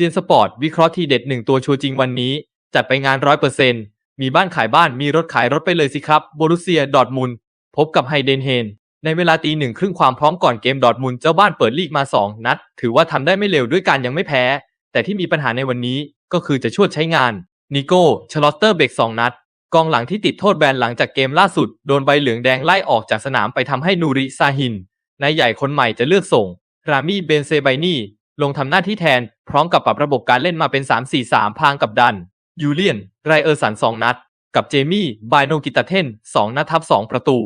ซียนสปอร์ตวิเคราะห์ทีเด็ดหนึ่งตัวชัวร์จริงวันนี้ จัดไปงานร้อยเปอร์เซ็นต์มีบ้านขายบ้านมีรถขายรถไปเลยสิครับโบรุเซียดอทมุนพบกับไฮเดนเฮน ในเวลาตีหนึ่งครึ่งความพร้อมก่อนเกมดอทมุนเจ้าบ้านเปิดลีกมา 2 นัด ถือว่าทำได้ไม่เลวด้วยการยังไม่แพ้ แต่ที่มีปัญหาในวันนี้ก็คือจะชวดใช้งานนิโก้ชลอตเตอร์เบกสองนัด กองหลังที่ติดโทษแบนหลังจากเกมล่าสุดโดนใบเหลืองแดงไล่ออกจากสนามไปทำให้นูริซาฮินนายใหญ่คนใหม่จะเลือกส่ง รามีเบนเซไบนี ลงทำหน้าที่แทน พร้อมกับปรับระบบการเล่นมาเป็น 3-4-3 พางกับดัน ยูเลียน ไรเออร์สัน2นัด กับเจมี่ บายโนกิตาเทน2นัดทับ2ประตู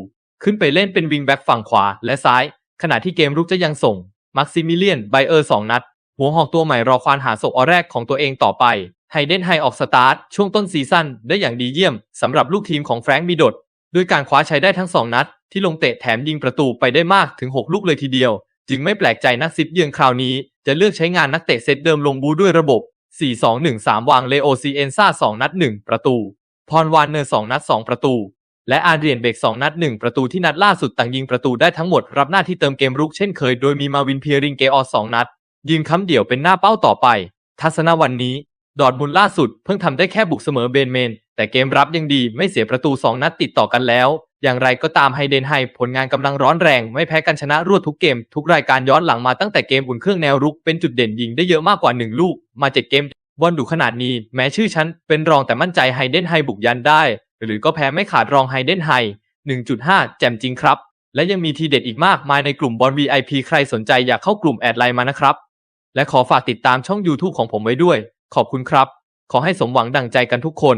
ขึ้นไปเล่นเป็นวิงแบ็กฝั่งขวาและซ้าย ขณะที่เกมรุกจะยังส่ง มักซิมิเลียน ไบเออร์2นัด หัวหอกตัวใหม่รอควานหาศพออแรกของตัวเองต่อไป ไฮเดนไฮออกสตาร์ทช่วงต้นซีซั่นได้อย่างดีเยี่ยมสำหรับลูกทีมของแฟรงค์มิดดด้วยการคว้าใชัยได้ทั้ง2นัด ที่ลงเตะแถมยิงประตูไปได้มากถึง 6 ลูกเลยทีเดียว จึงไม่แปลกใจนักซิปเยือนคราวนี้ จะเลือกใช้งานนักเตะเซตเดิมลงบูด้วยระบบ 4-2-1-3 วางเลโอซีเอนซ่า2 นัด 1 ประตู พรวานเนอร์ 2 นัด 2 ประตู และอาเดรียนเบก 2 นัด 1 ประตูที่นัดล่าสุดต่างยิงประตูได้ทั้งหมดรับหน้าที่เติมเกมรุกเช่นเคยโดยมีมาวินเพียริงเกออ2นัดยืนค้ำเดี่ยวเป็นหน้าเป้าต่อไป ทัศนวันนี้ ดอร์ทมุนด์ล่าสุดเพิ่งทำได้แค่บุกเสมอเบนเมน แต่เกมรับยังดีไม่เสียประตู 2 นัดติดต่อกันแล้วอย่างไรก็ตามไฮเดนไฮผลงานกำลังร้อนแรง ไม่แพ้กันชนะรวดทุกเกม ทุกรายการย้อนหลังมาตั้งแต่เกมอุ่นเครื่องแนวรุกเป็นจุดเด่นยิงได้เยอะมากกว่า 1 ลูก มาเจ็ดเกมบอลดุขนาดนี้ แม้ชื่อฉันเป็นรองแต่มั่นใจไฮเดนไฮบุกยันได้ หรือก็แพ้ไม่ขาดรองไฮเดนไฮ 1.5 แจ่มจริงครับ และยังมีทีเด็ดอีกมากมายในกลุ่มบอล VIP ใครสนใจอยากเข้ากลุ่มแอดไลน์มานะครับ และขอฝากติดตามช่อง YouTube ของผมไว้ด้วย ขอบคุณครับ ขอให้สมหวังดังใจกันทุกคน